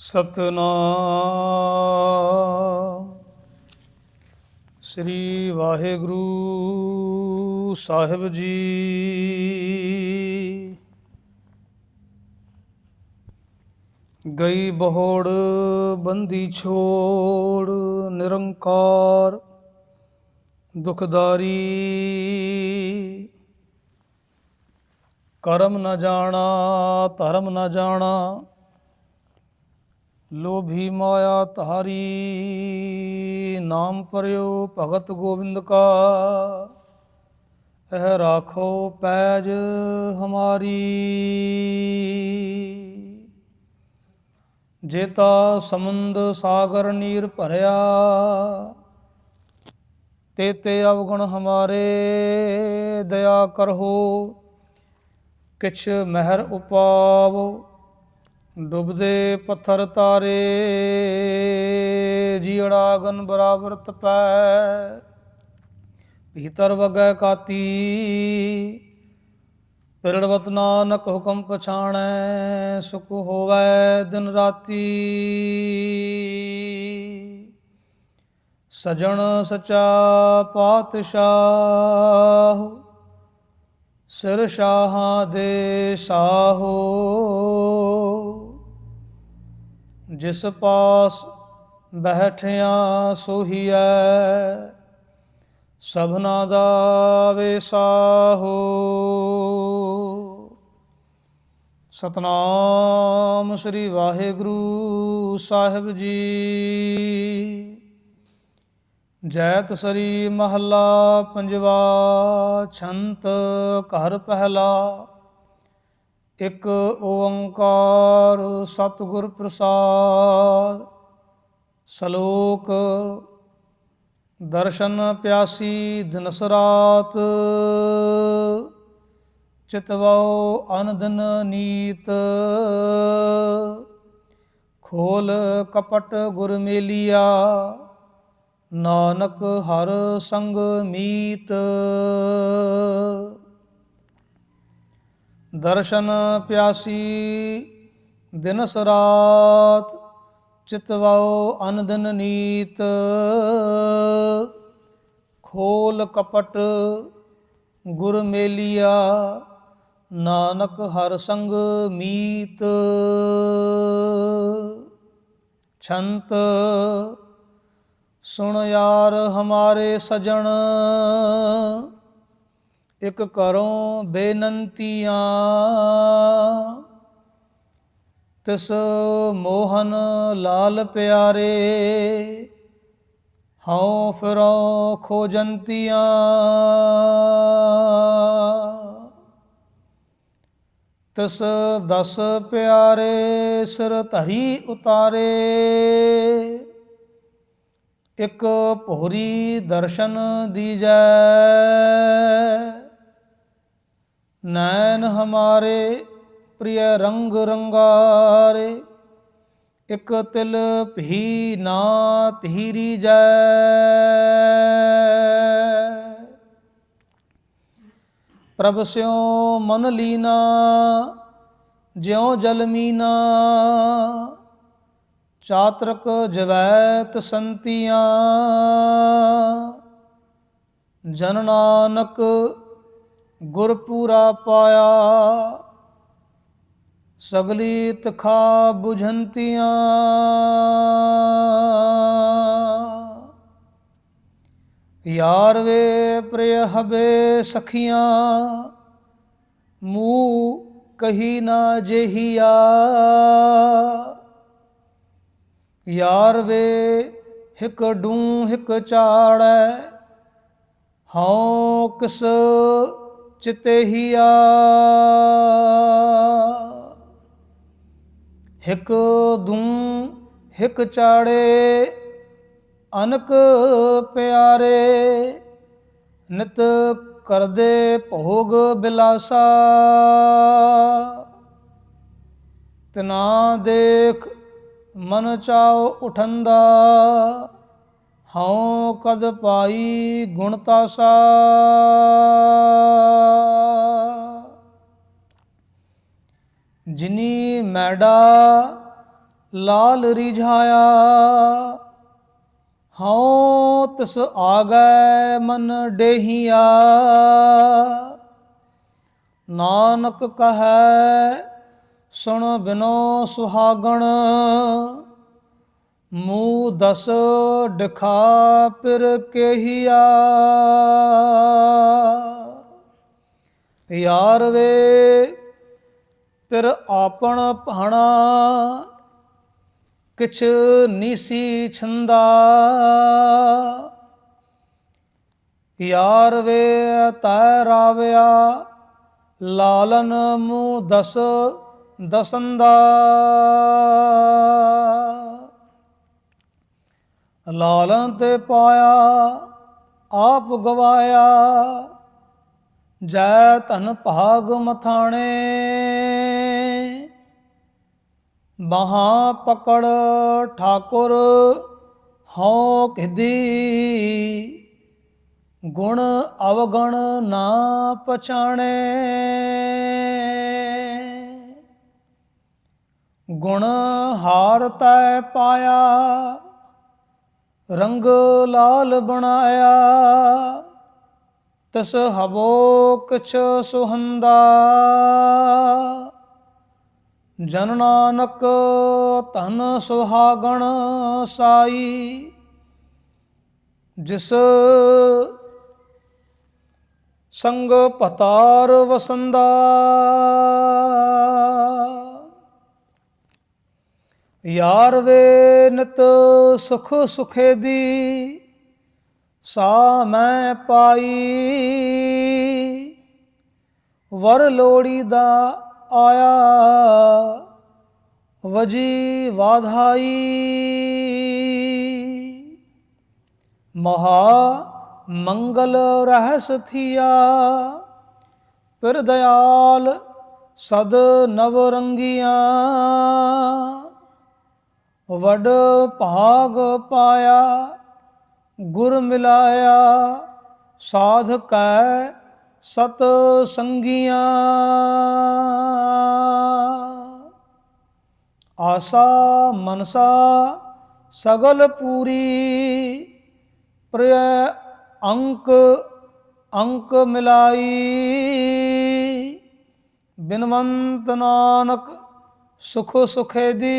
ਸਤਨਾਮ। ਸ੍ਰੀ ਵਾਹਿਗੁਰੂ ਸਾਹਿਬ ਜੀ। ਗਈ ਬਹੋੜ, ਬੰਦੀ ਛੋੜ, ਨਿਰੰਕਾਰ, ਦੁਖਦਾਰੀ। ਕਰਮ ਨਾ ਜਾਣਾ, ਧਰਮ ਨਾ ਜਾਣਾ ਲੋਭੀ ਮਾਇਆ ਧਾਰੀ, ਨਾਮ ਪਰਿਓ ਭਗਤ ਗੋਬਿੰਦ ਕਾ। ਇਹ ਰਾਖੋ ਪੈਜ ਹਮਾਰੀ। ਜੇਤਾ ਸਮੁੰਦ ਸਾਗਰ ਨੀਰ ਭਰਿਆ, ਤੇ ਤੇ ਅਵਗੁਣ ਹਮਾਰੇ, ਦਇਆ ਕਰੋ, ਕਿਛ ਮਹਿਰ ਉਪਾਵੋ। ਡੁੱਬਦੇ ਪੱਥਰ ਤਾਰੇ ਜੀੜਾ ਗਨ ਬਰਾਬਰ ਤਪੈ ਭੀਤਰ ਵਗੈ ਕਾਤੀ, ਪਿਰੜਵਤ ਨਾਨਕ ਹੁਕਮ ਪਛਾਣੈ, ਸੁਖ ਹੋਵੈ ਦਿਨ ਰਾਤੀ। ਸਜਣ ਸਚਾ ਪਾਤਸ਼ਾਹ, ਸਿਰ ਸ਼ਾਹਾਂ ਦੇ ਸਾਹੋ। ਜਿਸ ਪਾਸ ਬੈਠਿਆ ਸੋਹੀਐ, ਸਭਨਾ ਦਾ ਵੇਸਾਹੋ ਸਤਨਾਮ ਸ੍ਰੀ ਵਾਹਿਗੁਰੂ ਸਾਹਿਬ ਜੀ। ਜੈਤ ਸਰੀ ਮਹੱਲਾ ਪੰਜਵਾ, ਛੰਤ ਘਰ ਪਹਿਲਾ। ਇੱਕ ਓੰਕਾਰ ਸਤਿਗੁਰ ਪ੍ਰਸਾਦ। ਸ਼ਲੋਕ, ਦਰਸ਼ਨ ਪਿਆਸੀ ਦਿਨਸ ਰਾਤ ਚਿਤਵਉ ਅਨੰਦਨ ਨੀਤ। ਖੋਲ ਕਪਟ ਗੁਰ ਮੇਲੀਆ, ਨਾਨਕ ਹਰ ਸੰਗ ਮੀਤ। ਦਰਸ਼ਨ ਪਿਆਸੀ ਦਿਨਸ ਰਾਤ ਚਿਤਵਾਉ ਅਨੰਦਨ ਨੀਤ। ਖੋਲ ਕਪਟ ਗੁਰ ਮੇਲੀਆ, ਨਾਨਕ ਹਰ ਸੰਗ ਮੀਤ। ਛੰਤ ਸੁਣ ਯਾਰ ਹਮਾਰੇ ਸਜਣ ਇਕ ਕਰੋ ਬੇਨੰਤੀਆਂ। ਤਿਸ ਮੋਹਨ ਲਾਲ ਪਿਆਰੇ, ਹਉ ਫਿਰੋ ਖੋਜੰਤੀਆਂ। ਤਿਸ ਦਸ ਪਿਆਰੇ, ਸਿਰ ਧਰੀ ਉਤਾਰੇ। ਇਕ ਭੋਰੀ ਦਰਸ਼ਨ ਦੀਜੈ। ਨੈਣ ਹਮਾਰੇ ਪ੍ਰਿਯ ਰੰਗ ਰੰਗਾਰੇ, ਇਕ ਤਿਲ ਭੀ ਨਾ ਧੀਰੀ ਜੈ। ਪ੍ਰਭ ਸਿਉ ਮਨ ਲੀਨਾ, ਜਿਉ ਜਲ ਮੀਨਾ, ਚਾਤਰਕ ਜਵੈਤ ਸੰਤੀਆਂ। ਜਨ ਨਾਨਕ ਗੁਰਪੂਰਾ ਪਾਇਆ। ਸਗਲੀ ਤਖਾ 부ਝੰਤੀਆਂ ਯਾਰ ਵੇ ਪ੍ਰਿਯ ਹਬੇ ਸਖੀਆਂ। ਮੂਹ ਕਹੀ ਨਾ ਜੇਹੀਆ। ਯਾਰ ਵੇ ਹਿਕ ਡੂ ਹਿਕ ਚਾੜੈ। ਹਉ ਕਿਸ ਚਿਤੇ ਹੀਆ ਹਿਕ ਦੂ ਹਿਕ ਚਾੜੇ, ਅਨਕ ਪਿਆਰੇ, ਨਿਤ ਕਰਦੇ ਭੋਗ ਬਿਲਾਸਾ। ਤਨਾ ਦੇਖ ਮਨ ਚਾਉ ਉਠੰਦਾ ਹਉ ਕਦ ਪਾਈ ਗੁਣਤਾ ਤਾਸਾ। ਜਿਨੀ ਮੈਡਾ ਲਾਲ ਰਿਝਾਇਆ, ਹਉ ਤਿਸ ਆਗੈ ਮਨ ਡੇਹੀਆ। ਨਾਨਕ ਕਹੈ, ਸੁਣ ਬਿਨੋ ਸੁਹਾਗਣ ਮੂਹ ਦਸ ਡਖਾ ਪਿਰ ਕੇਹੀਆ। ਯਾਰ ਵੇ ਪਿਰ ਆਪਣ ਭਾਣਾ ਕਿਛ ਨੀਸੀ ਛੰਦਾ। ਯਾਰ ਵੇ, ਤੈ ਰਾਵਿਆ, ਲਾਲਨ ਮੂਹ ਦਸ ਦਸੰਦਾ। ਲਾਲਨ ਤੇ ਪਾਇਆ, ਆਪ ਗਵਾਇਆ। ਜੈ ਧਨ ਭਾਗ ਮਥਾਣੇ। ਬਾਹਾਂ ਪਕੜ ਠਾਕੁਰ ਹਉ ਕਿਦੀ ਗੁਣ ਅਵਗਣ ਨਾ ਪਛਾਣੇ। ਗੁਣ ਹਾਰ ਤੈ ਪਾਇਆ ਰੰਗ ਲਾਲ ਬਣਾਇਆ। ਤਸ ਹਬੋ ਕਿਛ ਸੁਹੰਦਾ। ਜਨ ਨਾਨਕ ਧਨ ਸੁਹਾਗਣ ਸਾਈ। ਜਿਸ ਸੰਗ ਪਤਾਰ ਵਸੰਦਾ। ਯਾਰ ਵੇ ਨਿਤ ਸੁਖ ਸੁਖੇ ਦੀ ਸਾ ਮੈਂ ਪਾਈ। ਵਰ ਲੋੜੀ ਦਾ ਆਇਆ, ਵਜੀ ਵਾਧਾਈ। ਮਹਾ ਮੰਗਲ ਰਹਿਸ ਥੀਆ, ਪਰ ਦਇਆਲ ਸਦ ਨਵ ਰੰਗੀਆਂ। ਵਡ ਭਾਗ ਪਾਇਆ, ਗੁਰ ਮਿਲਾਇਆ। ਸਾਧ ਕੈ ਸਤ ਸੰਗੀਆਂ। ਆਸਾ ਮਨਸਾ ਸਗਲ ਪੂਰੀ, ਪ੍ਰਿਯ ਅੰਕ ਅੰਕ ਮਿਲਾਈ। ਬਿਨਵੰਤ ਨਾਨਕ ਸੁਖ ਸੁਖੇ ਦੀ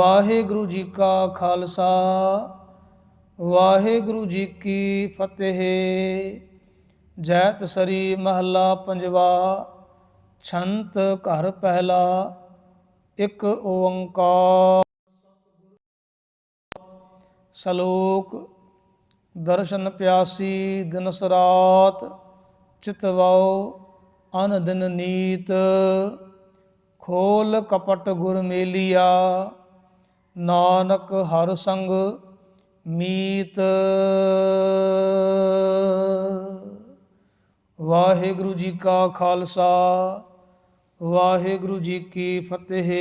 ਵਾਹਿਗੁਰੂ ਜੀ ਕਾ ਖਾਲਸਾ, ਵਾਹਿਗੁਰੂ ਜੀ ਕੀ ਫਤਿਹ। ਜੈਤ ਸਰੀ ਮਹੱਲਾ ਪੰਜਵਾ, ਛੰਤ ਘਰ ਪਹਿਲਾ, ਇੱਕ ਓੰਕਾਰ। ਸ਼ਲੋਕ, ਦਰਸ਼ਨ ਪਿਆਸੀ ਦਿਨਸ ਰਾਤ ਚਿਤਵਾਉ ਅਨ ਦਿਨ ਨੀਤ। ਖੋਲ ਕਪਟ ਗੁਰ ਮੇਲੀਆ ਨਾਨਕ ਹਰ ਸੰਗ ਮੀਤ। ਵਾਹਿਗੁਰੂ ਜੀ ਕਾ ਖਾਲਸਾ ਵਾਹਿਗੁਰੂ ਜੀ ਕੀ ਫਤਿਹ।